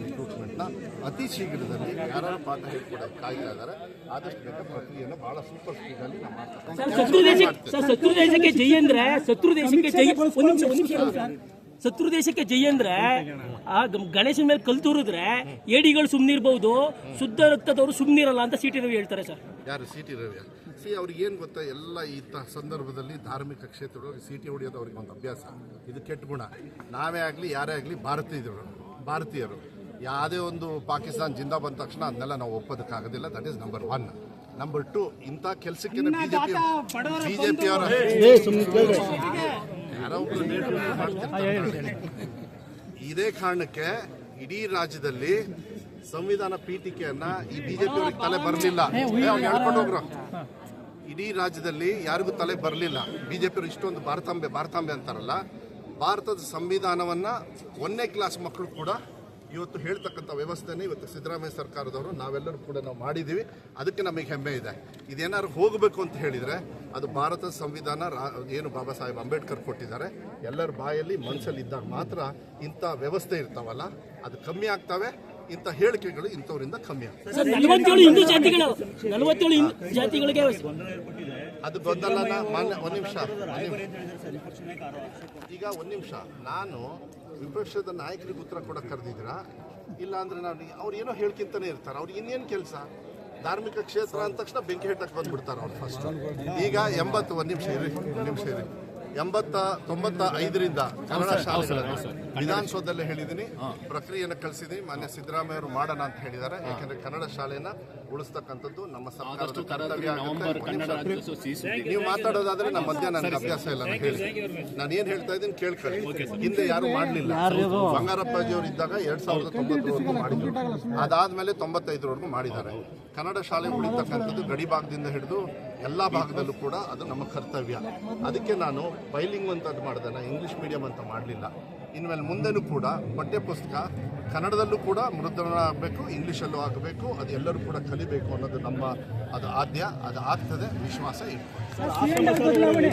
ರಿಕ್ರೂಟ್ಮೆಂಟ್ನ ಅತಿ ಶೀಘ್ರದಲ್ಲಿ ಯಾರು ಪಾಠ ಹೇಳ್ಕೊಡೋಕೆ ಕಾಯ್ತಾ ಇದ್ದಾರೆ ಆದಷ್ಟು ಬೇಗ ಪ್ರಕ್ರಿಯೆಯನ್ನು ಬಹಳ ಸೂಪರ್ ಸ್ಪೀಡಲ್ಲಿ ನಾವು ಶತ್ರು ದೇಶಕ್ಕೆ ಸರ್ ಶತ್ರು ದೇಶಕ್ಕೆ ಜೈ ಅಂದ್ರೆ ಶತ್ರು ದೇಶಕ್ಕೆ ಜೈ ಒಂದ್ ನಿಮಿಷ ಒಂದ್ ನಿಮಿಷ ಸರ್. ಶತ್ರು ದೇಶಕ್ಕೆ ಜೈ ಅಂದ್ರೆ ಆ ಗಣೇಶನ ಮೇಲೆ ಕಲ್ ತೂರಿದ್ರೆ ಏಡಿಗಳು ಸುಮ್ನಿರ್ಬಹುದು ಶುದ್ಧ ರಕ್ತದವರು ಸುಮ್ನಿರಲ್ಲ ಅಂತ ಸಿಟಿ ರವಿ ಹೇಳ್ತಾರೆ ಸರ್. ಯಾರು ಸಿಟಿ ರವಿ ಸಿ ಅವ್ರಿಗೆ ಏನು ಗೊತ್ತಾ ಎಲ್ಲ ಈ ಸಂದರ್ಭದಲ್ಲಿ ಧಾರ್ಮಿಕ ಕ್ಷೇತ್ರದೊಳಗೆ ಸಿಟಿ ಹೊಡಿಯೋದು ಹೊಡೆಯೋದು ಅವ್ರಿಗೆ ಒಂದು ಅಭ್ಯಾಸ. ಇದು ಕೆಟ್ಟ ಗುಣ. ನಾವೇ ಆಗಲಿ ಯಾರೇ ಆಗಲಿ ಭಾರತೀಯರು ಭಾರತೀಯರು. ಯಾವುದೇ ಒಂದು ಪಾಕಿಸ್ತಾನ ಜಿಂದ ಬಂದ ತಕ್ಷಣ ಅದನ್ನೆಲ್ಲ ನಾವು ಒಪ್ಪೋದಕ್ಕಾಗೋದಿಲ್ಲ. That is number one number two ಇಂಥ ಕೆಲಸಕ್ಕೆ ಬಿಜೆಪಿ ಬಿಜೆಪಿ ಅವರ ಯಾರೋ ಒಬ್ರು leader ಮಾಡ್ತಿರ್ತಾರೆ. ಇದೇ ಕಾರಣಕ್ಕೆ ಇಡೀ ರಾಜ್ಯದಲ್ಲಿ ಸಂವಿಧಾನ ಪೀಠಿಕೆಯನ್ನ ಈ ಬಿಜೆಪಿ ಅವ್ರಿಗೆ ತಲೆ ಬರಲಿಲ್ಲ. ಹೇಳ್ಕೊಂಡು ಹೋಗ್ರು. ಇಡೀ ರಾಜ್ಯದಲ್ಲಿ ಯಾರಿಗೂ ತಲೆ ಬರಲಿಲ್ಲ. ಬಿಜೆಪಿ ಇಷ್ಟೊಂದು ಭಾರತಾಂಬೆ ಭಾರತಾಂಬೆ ಅಂತಾರಲ್ಲ ಭಾರತದ ಸಂವಿಧಾನವನ್ನ ಒಂದನೇ ಕ್ಲಾಸ್ ಮಕ್ಕಳು ಕೂಡ ಇವತ್ತು ಹೇಳ್ತಕ್ಕಂಥ ವ್ಯವಸ್ಥೆನೇ ಇವತ್ತು ಸಿದ್ದರಾಮಯ್ಯ ಸರ್ಕಾರದವರು ನಾವೆಲ್ಲರೂ ಕೂಡ ನಾವು ಮಾಡಿದ್ದೀವಿ. ಅದಕ್ಕೆ ನಮಗೆ ಹೆಮ್ಮೆ ಇದೆ. ಇದೇನಾದ್ರು ಹೋಗಬೇಕು ಅಂತ ಹೇಳಿದರೆ ಅದು ಭಾರತದ ಸಂವಿಧಾನ ಏನು ಬಾಬಾ ಸಾಹೇಬ್ ಅಂಬೇಡ್ಕರ್ ಕೊಟ್ಟಿದ್ದಾರೆ. ಎಲ್ಲರ ಬಾಯಲ್ಲಿ ಮನಸ್ಸಲ್ಲಿ ಇದ್ದಾಗ ಮಾತ್ರ ಇಂಥ ವ್ಯವಸ್ಥೆ ಇರ್ತಾವಲ್ಲ, ಅದು ಕಮ್ಮಿ ಆಗ್ತವೆ. ಇಂಥ ಹೇಳಿಕೆಗಳು ಇಂಥವರಿಂದ ಕಮ್ಮಿ ಅದು ಗೊತ್ತಲ್ಲ ಮಾನ್ಯ ಒಂದು ನಿಮಿಷ ಈಗ ಒಂದು ನಿಮಿಷ ನಾನು ವಿಪಕ್ಷದ ನಾಯಕರಿಗೆ ಉತ್ತರ ಕೊಡಕ್ಕೆ ಕರೆದಿದ್ದೀರಾ? ಇಲ್ಲ ಅಂದ್ರೆ ನಾನು ಅವ್ರು ಏನೋ ಹೇಳ್ಕಿಂತಾನೆ ಇರ್ತಾರೆ. ಅವ್ರಿಗೆ ಇನ್ನೇನು ಕೆಲಸ? ಧಾರ್ಮಿಕ ಕ್ಷೇತ್ರ ಅಂದ ತಕ್ಷಣ ಬೆಂಕಿ ಹೆಟ್ಟಕ್ಕೆ ಬಂದ್ಬಿಡ್ತಾರೆ ಅವ್ರು ಫಸ್ಟ್ ಈಗ ಎಂಬತ್ತು ಒಂದು ನಿಮಿಷ ಇರಿ ಒಂದು ನಿಮಿಷ ಇರಿ. ಎಂಬತ್ತ ತೊಂಬತ್ತ ಐದರಿಂದ ಕನ್ನಡ ಶಾಲೆಗಳನ್ನು ವಿಧಾನಸೌಧದಲ್ಲೇ ಹೇಳಿದ್ದೀನಿ ಪ್ರಕ್ರಿಯೆಯನ್ನು ಕಳಿಸಿದ್ದೀನಿ ಮಾನ್ಯ ಸಿದ್ದರಾಮಯ್ಯ ಅವರು ಮಾಡೋಣ ಅಂತ ಹೇಳಿದ್ದಾರೆ. ಯಾಕಂದ್ರೆ ಕನ್ನಡ ಶಾಲೆನ ಉಳಿಸ್ತಕ್ಕಂಥದ್ದು ನಮ್ಮ ಸರ್ಕಾರದ ಕರ್ತವ್ಯ. ನೀವು ಮಾತಾಡೋದಾದ್ರೆ ನಮ್ಮ ಮಧ್ಯ ನನಗೆ ಅಭ್ಯಾಸ ಇಲ್ಲ ನಾನು ಹೇಳಿ ನಾನು ಏನ್ ಹೇಳ್ತಾ ಇದ್ದೀನಿ ಕೇಳ್ಕೊಳ್ಳಿ. ಹಿಂದೆ ಯಾರು ಮಾಡಲಿಲ್ಲ. ಬಂಗಾರಪ್ಪಾಜಿ ಅವರು ಇದ್ದಾಗ ಎರಡ್ ಸಾವಿರದ ತೊಂಬತ್ತರವರೆಗೂ ಮಾಡಿದ್ರು. ಅದಾದ್ಮೇಲೆ ತೊಂಬತ್ತೈದರವರೆಗೂ ಮಾಡಿದ್ದಾರೆ. ಕನ್ನಡ ಶಾಲೆ ಉಳಿತಕ್ಕಂಥದ್ದು ಗಡಿ ಭಾಗದಿಂದ ಹಿಡಿದು ಎಲ್ಲಾ ಭಾಗದಲ್ಲೂ ಕೂಡ ಅದು ನಮ್ಮ ಕರ್ತವ್ಯ. ಅದಕ್ಕೆ ನಾನು ಬೈಲಿಂಗ್ ಅಂತ ಅದು ಮಾಡಿದೆ ನಾನು ಇಂಗ್ಲೀಷ್ ಮೀಡಿಯಂ ಅಂತ ಮಾಡಲಿಲ್ಲ. ಇನ್ಮೇಲೆ ಮುಂದೆನೂ ಕೂಡ ಪಠ್ಯಪುಸ್ತಕ ಕನ್ನಡದಲ್ಲೂ ಕೂಡ ಮುದ್ರಣ ಆಗಬೇಕು, ಇಂಗ್ಲೀಷಲ್ಲೂ ಆಗಬೇಕು, ಅದು ಎಲ್ಲರೂ ಕೂಡ ಕಲಿಬೇಕು ಅನ್ನೋದು ನಮ್ಮ ಅದು ಆದ್ಯ, ಅದು ಆಗ್ತದೆ, ವಿಶ್ವಾಸ ಇಟ್ಕೊಂಡು